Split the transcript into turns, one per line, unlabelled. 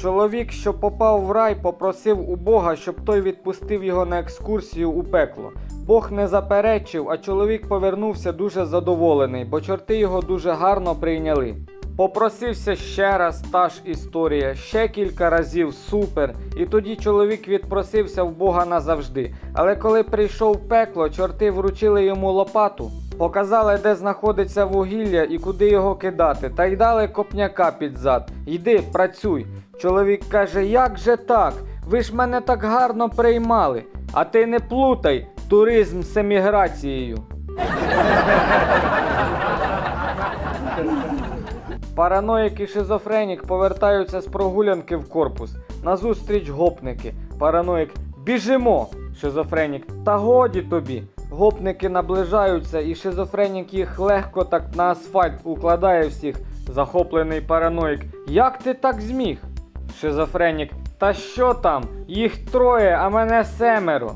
Чоловік, що попав в рай, попросив у Бога, щоб той відпустив його на екскурсію у пекло. Бог не заперечив, а чоловік повернувся дуже задоволений, бо чорти його дуже гарно прийняли. Попросився ще раз, та ж історія, ще кілька разів супер. І тоді чоловік відпросився в Бога назавжди. Але коли прийшов в пекло, чорти вручили йому лопату, показали, де знаходиться вугілля і куди його кидати, та й дали копняка під зад. Йди, працюй. Чоловік каже: Як же так? Ви ж мене так гарно приймали. А ти не плутай туризм з еміграцією. Параноїк і шизофренік повертаються з прогулянки в корпус. Назустріч гопники. Параноїк біжимо. Шизофренік. Та годі тобі. Гопники наближаються, і шизофренік їх легко так на асфальт укладає всіх. Захоплений параноїк. Як ти так зміг? Шизофренік. Та що там? Їх троє, а мене семеро.